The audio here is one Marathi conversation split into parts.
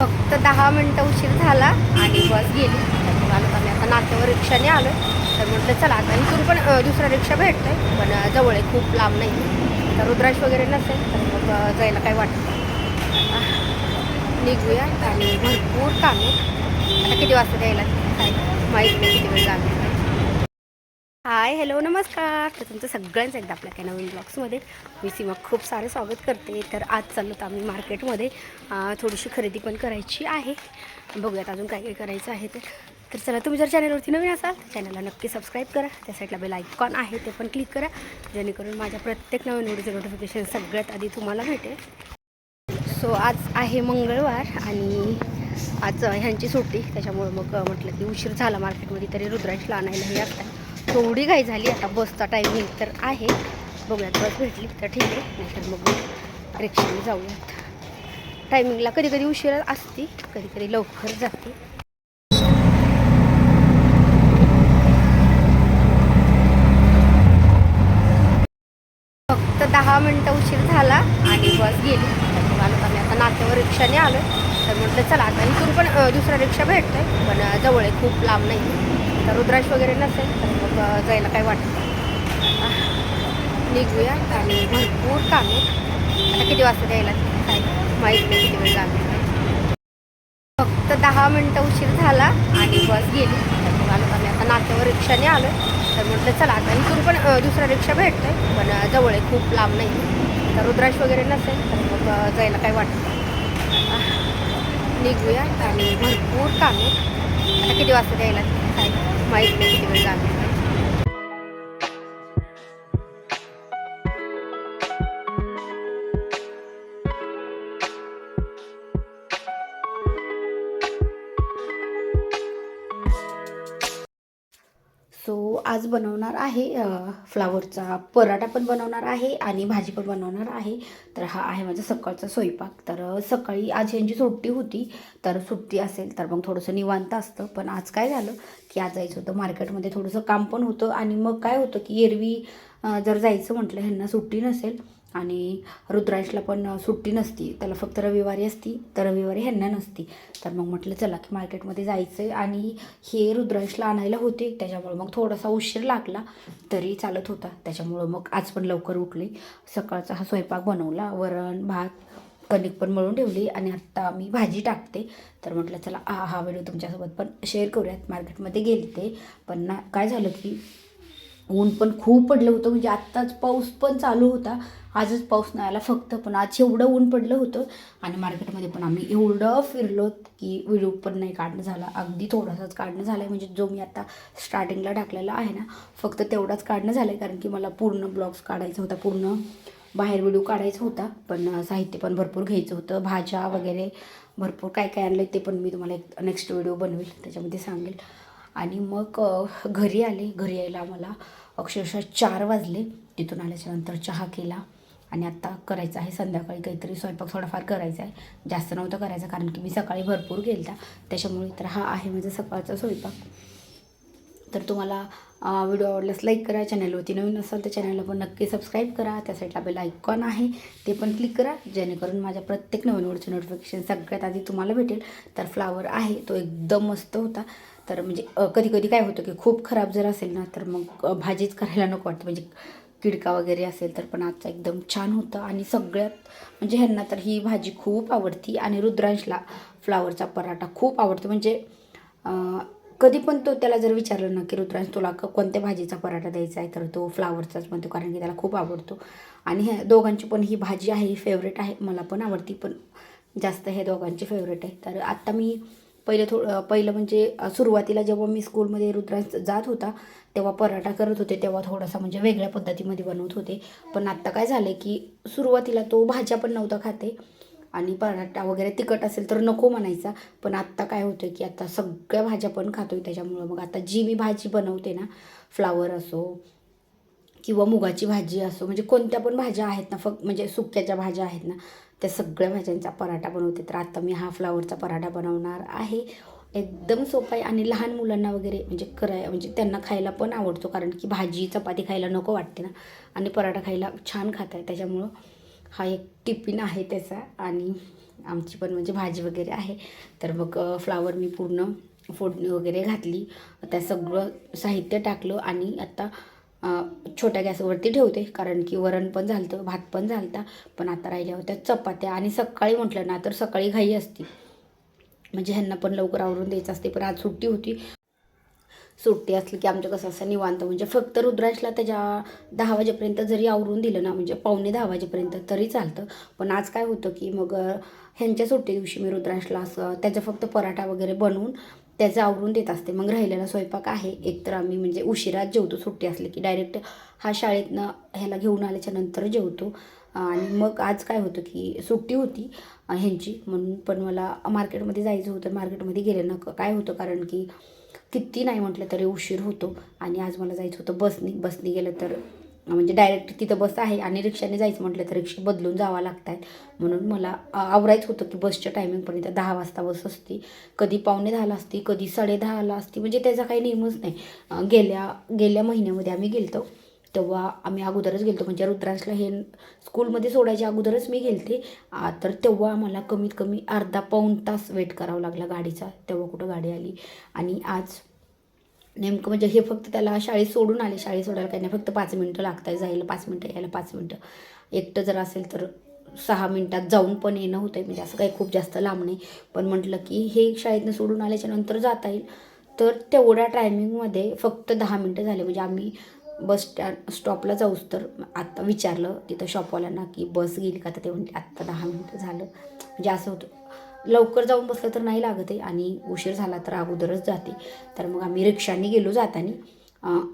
फक्त दहा मिनटं उशीर झाला आणि बस गेली. तर आलो आम्ही आता नात्यावर रिक्षाने आलो तर म्हटलं चला आता इथून पण दुसरा रिक्षा भेटतोय पण जवळ आहे खूप लांब नाही. तर रुद्राक्ष वगैरे नसेल तर मग जायला काय वाटत? नाही. निघूया. आणि भरपूर काम. आहे आता किती वाजता द्यायला काय? माहीत नाही किती वेळ लागेल हाय हॅलो नमस्कार. तर तुमचं सगळ्यांचं एकदा आपल्या काही नवीन ब्लॉग्समध्ये मी सीमा खूप सारे स्वागत करते. तर आज चाललो तर आम्ही मार्केटमध्ये. थोडीशी खरेदी पण करायची आहे. बघूयात अजून काय काय करायचं आहे तर तर चला तुम्ही जर चॅनलवरती नवीन असाल तर चॅनलला नक्की सबस्क्राईब करा. त्या साईडला बेल आयकॉन आहे ते पण क्लिक करा. जेणेकरून माझ्या प्रत्येक नवीन व्हिडिओचं नोटिफिकेशन सगळ्यात आधी तुम्हाला भेटेल. सो आज आहे मंगळवार आणि आज ह्यांची सुट्टी. त्याच्यामुळं मग म्हटलं की उशीर झाला मार्केटमध्ये तरी रुद्रांशला आणायला हे असतात थोडी घाई झाली आता बसचा टायमिंग तर आहे. बघूयात बस भेटली तर ठीक आहे नाहीतर मग रिक्षाने जाऊयात. टायमिंगला कधी कधी उशिरा असते कधी कधी लवकर जाते. फक्त दहा मिनटं उशीर झाला आणि बस गेली. आलो आम्ही आता नाक्यावर रिक्षाने आलो तर म्हटलं चला आता इथून पण दुसरा रिक्षा भेटतोय पण जवळ आहे खूप लांब नाही तर रुद्राक्ष वगैरे नसेल तर मग जायला काय वाटत? निघूया. आणि भरपूर काम. आता किती वाजता द्यायला? काय? माहीत नाही किती वेळ लागेल फक्त दहा मिनटं उशीर झाला आणि बस गेली. तर मग आलो आम्ही आता नाक्यावर रिक्षाने आलो तर म्हटलं चला आता इथून पण दुसरा रिक्षा भेटतोय पण जवळ आहे खूप लांब नाही. तर रुद्राक्ष वगैरे नसेल तर मग जायला काय वाटत? निघूया. आणि भरपूर काम. आता किती वाजता द्यायला? काय माहीत नाही आज बनवणार आहे फ्लावरचा पराठा पण बनवणार आहे आणि भाजी पण बनवणार आहे. तर हा आहे माझा सकाळचा स्वयंपाक. तर सकाळी आज यांची सुट्टी होती. तर सुट्टी असेल तर मग थोडंसं निवांत असतं. पण आज काय झालं की आज जायचं होतं. मार्केटमध्ये थोडंसं काम पण होतं आणि मग काय होतं की एरवी जर जायचं म्हटलं ह्यांना सुट्टी नसेल आणि रुद्रांशला पण सुट्टी नसती. त्याला फक्त रविवारी असती. तर रविवारी ह्यांना नसती. तर मग म्हटलं चला की मार्केटमध्ये जायचं आहे आणि हे रुद्रांशला आणायला होते. त्याच्यामुळं मग थोडासा उशीर लागला तरी चालत होता. त्याच्यामुळं मग आज पण लवकर उठले. सकाळचा हा स्वयंपाक बनवला. वरण भात कणिक पण मळून ठेवली. आणि आत्ता मी भाजी टाकते. तर म्हटलं चला हा हा व्हिडिओ तुमच्यासोबत पण शेअर करूयात. मार्केटमध्ये गेले ते पण ना काय झालं की ऊन पण खूप पडलं होतं. म्हणजे आत्ताच पाऊस पण चालू होता. आजच पाऊस नाही आला फक्त पण आज एवढं ऊन पडलं होतं. आणि मार्केटमध्ये पण आम्ही एवढं फिरलो की व्हिडिओ पण नाही काढणं झाला. अगदी थोडासाच काढणं झालं आहे म्हणजे जो मी आता स्टार्टिंगला टाकलेला आहे ना फक्त तेवढाच काढणं झालं आहे कारण की मला पूर्ण ब्लॉग्स काढायचा होता. पूर्ण बाहेर व्हिडिओ काढायचा होता. पण साहित्य पण भरपूर घ्यायचं होतं. भाज्या वगैरे भरपूर काय काय आणलं ते पण मी तुम्हाला एक नेक्स्ट व्हिडिओ बनवेल. त्याच्यामध्ये सांगेल. आणि मग घरी आले. घरी यायला मला अक्षरशः चार वाजले. तिथून आल्याच्यानंतर चहा केला आणि आत्ता करायचं आहे संध्याकाळी काहीतरी. स्वयंपाक थोडाफार करायचा आहे. जास्त नव्हतं करायचं कारण की मी सकाळी भरपूर गेलता त्याच्यामुळे तर हा आहे माझा सकाळचा स्वयंपाक. तर तुम्हाला व्हिडिओ आवडल्यास लाईक करा चॅनलवरती नवीन असाल तर चॅनलला पण नक्की सबस्क्राईब करा. त्या साईडला बेल आयकॉन आहे ते पण क्लिक करा. जेणेकरून माझ्या प्रत्येक नवीन व्हिडिओचं नोटिफिकेशन सगळ्यात आधी तुम्हाला भेटेल. तर फ्लावर आहे तो एकदम मस्त होता. तर म्हणजे कधी कधी काय होतं की खूप खराब जर असेल ना तर मग भाजीच करायला नको वाटतं. म्हणजे किडका वगैरे असेल तर पण आजचा एकदम छान होतं. आणि सगळ्यात म्हणजे ह्यांना तर ही भाजी खूप आवडती. आणि रुद्रांशला फ्लावरचा पराठा खूप आवडतो. म्हणजे कधी पण तो त्याला जर विचारलं ना की रुद्रांश तुला कोणत्या भाजीचा पराठा द्यायचा आहे? तर तो फ्लावरचाच म्हणतो कारण की त्याला खूप आवडतो. आणि हे दोघांची पण ही भाजी आहे ही फेवरेट आहे. मला पण आवडती पण जास्त हे दोघांची फेवरेट आहे. तर आत्ता मी पहिलं थोडं पहिलं म्हणजे सुरुवातीला जेव्हा मी स्कूलमध्ये रुद्रांश जात होता तेव्हा पराठा करत होते तेव्हा थोडासा म्हणजे वेगळ्या पद्धतीमध्ये बनवत होते. पण आत्ता काय झालं की सुरुवातीला तो भाज्या पण नव्हता खाते. आणि पराठा वगैरे तिखट असेल तर नको म्हणायचा. पण आत्ता काय होतं की आता सगळ्या भाज्या पण खातो आहे त्याच्यामुळं. मग आता जी मी भाजी बनवते ना फ्लावर असो किंवा मुगाची भाजी असो म्हणजे कोणत्या पण भाज्या आहेत ना फक्त म्हणजे सुक्याच्या भाज्या आहेत ना त्या सगळ्या भाज्यांचा पराठा बनवते. तर आता मी हा फ्लावरचा पराठा बनवणार आहे. एकदम सोपा आहे आणि लहान मुलांना वगैरे म्हणजे कराय म्हणजे त्यांना खायला पण आवडतो. कारण की भाजी चपाती खायला नको वाटते ना. आणि पराठा खायला छान खात आहे त्याच्यामुळं हा एक टिफिन आहे त्याचा आणि आमची पण म्हणजे भाजी वगैरे आहे. तर मग फ्लावर मी पूर्ण फोडणी वगैरे घातली. त्या सगळं साहित्य टाकलं आणि आता छोट्या गॅसवरती ठेवते. कारण की वरण पण झालं भात पण झालता. पण आता राहिल्या होत्या चपात्या आणि सकाळी म्हटलं ना तर सकाळी घाई असती. म्हणजे ह्यांना पण लवकर आवरून द्यायचं असते. पण आज सुट्टी होती. सुट्टी असली की आमचं कसं असं निवांत. म्हणजे फक्त रुद्राशला त्याच्या दहा वाजेपर्यंत जरी आवरून दिलं ना म्हणजे पावणे दहा वाजेपर्यंत तरी चालतं. पण आज काय होतं की मग ह्यांच्या सुट्टी दिवशी मी रुद्राशला असं त्याचा फक्त पराठा वगैरे बनवून त्याचं आवरून देत असते. मग राहिलेला स्वयंपाक आहे. एकतर आम्ही म्हणजे उशिरात जेवतो सुट्टी असली की डायरेक्ट हा शाळेतनं ह्याला घेऊन आल्याच्यानंतर जेवतो. आणि मग आज काय होतं की सुट्टी होती ह्यांची. म्हणून पण मला मार्केटमध्ये जायचं होतं. मार्केटमध्ये गेले ना काय होतं कारण की किती नाही म्हटलं तरी उशीर होतो. आणि आज मला जायचं होतं बसनी. बसनी गेलं तर म्हणजे डायरेक्ट तिथं बस आहे आणि रिक्षाने जायचं म्हटलं तर रिक्षा बदलून जावं लागत आहेत म्हणून मला आवरायचं होतं की बसच्या टायमिंगपर्यंत दहा वाजता बस असती. कधी पावणे दहाला असती कधी साडे दहाला असती. म्हणजे त्याचा काही नियमच नाही. गेल्या गेल्या महिन्यामध्ये आम्ही गेलतो. तेव्हा आम्ही अगोदरच गेलतो. म्हणजे रुद्रांशला हे स्कूलमध्ये सोडायच्या अगोदरच मी गेलते. तर तेव्हा आम्हाला कमीत कमी अर्धा पाऊण तास वेट करावा लागला गाडीचा. तेव्हा कुठं गाडी आली. आणि आज नेमकं म्हणजे हे फक्त त्याला शाळेत सोडून आले. शाळेत सोडायला काही नाही. फक्त पाच मिनटं लागतात जायला. पाच मिनटं यायला पाच मिनटं. एकटं जर असेल तर सहा मिनटात जाऊन पण येणं होतं आहे म्हणजे असं काही खूप जास्त लांब नाही. पण म्हटलं की हे शाळेतनं सोडून आल्याच्यानंतर जाता येईल. तर तेवढ्या टायमिंगमध्ये फक्त दहा मिनटं झाले. म्हणजे आम्ही बस स्टँड स्टॉपला जाऊस तर आत्ता विचारलं तिथं शॉपवाल्यांना की बस गेली का? तर ते म्हणते आत्ता दहा मिनटं झालं. म्हणजे असं होतं. लवकर जाऊन बसलं तर नाही लागत आहे आणि उशीर झाला तर अगोदरच जाते. तर मग आम्ही रिक्षाने गेलो जाताना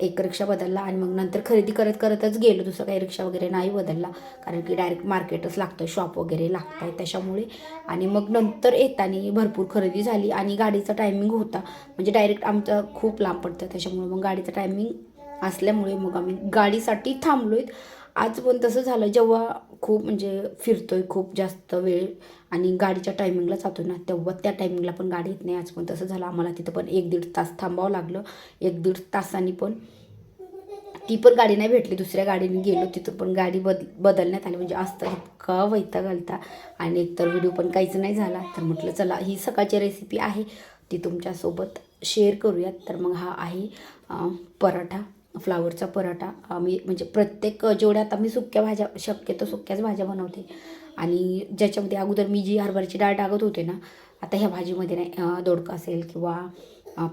एक रिक्षा बदलला आणि मग नंतर खरेदी करत करतच गेलो. दुसरं काही रिक्षा वगैरे नाही बदलला. कारण की डायरेक्ट मार्केटच लागतं शॉप वगैरे लागत आहे त्याच्यामुळे. आणि मग नंतर येताना भरपूर खरेदी झाली आणि गाडीचा टायमिंग होता. म्हणजे डायरेक्ट आमचं खूप लांब पडतं. त्याच्यामुळे मग गाडीचं टायमिंग असल्यामुळे मग आम्ही गाडीसाठी थांबलो आहेत आज पण तसं झालं. जेव्हा खूप म्हणजे फिरतोय खूप जास्त वेळ आणि गाडीच्या टायमिंगला जातो ना तेव्हा त्या टायमिंगला पण गाडी येत नाही. आज पण तसं झालं. आम्हाला तिथं पण एक दीड तास थांबावं लागलं. एक दीड तासाने पण ती पण गाडी नाही भेटली. दुसऱ्या गाडीने गेलो तिथं पण गाडी बद बदलण्यात आली. म्हणजे असतं इतका वैता घालता आणि एकतर व्हिडिओ पण काहीच नाही झाला. तर म्हटलं चला ही सकाळची रेसिपी आहे. ती तुमच्यासोबत शेअर करूयात. तर मग हा आहे पराठा. फ्लावरचा पराठा. आम्ही म्हणजे प्रत्येक जेवढ्या आता मी सुक्या भाज्या शक्यतो सुक्याच भाज्या बनवते. आणि ज्याच्यामध्ये अगोदर मी जी हरभऱ्याची डाळ टाकत होते ना आता ह्या भाजीमध्ये नाही दोडका असेल किंवा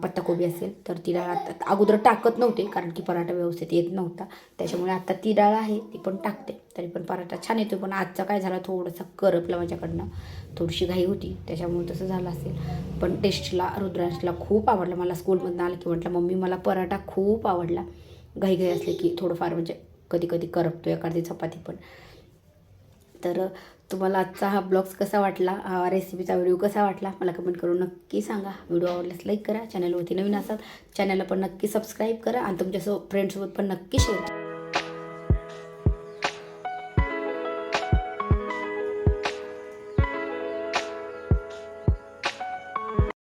पत्ताकोबी असेल तर ती डाळ आता अगोदर टाकत नव्हते कारण की पराठा व्यवस्थित येत नव्हता. त्याच्यामुळे आता ती डाळ आहे ती पण टाकते. तरी पण पराठा छान येतो पण आजचा काय झाला थोडंसं करपला माझ्याकडनं. थोडीशी घाई होती त्याच्यामुळे तसं झालं असेल. पण टेस्टला रुद्रांशला खूप आवडला. मला स्कूलमधनं आलं की म्हटलं मम्मी मला पराठा खूप आवडला. घाई घाई असले की थोडंफार म्हणजे कधी कधी करपतो एखादी चपाती पण. तर तुम्हाला आजचा हा ब्लॉग्स कसा वाटला? हा रेसिपीचा व्हिडिओ कसा वाटला? मला कमेंट करून नक्की सांगा. व्हिडिओ आवडल्यास लाईक करा. चॅनलवरती नवीन असाल चॅनलला पण नक्की सबस्क्राईब करा. आणि तुमच्यासोबत फ्रेंडसोबत पण नक्की शेअर करा.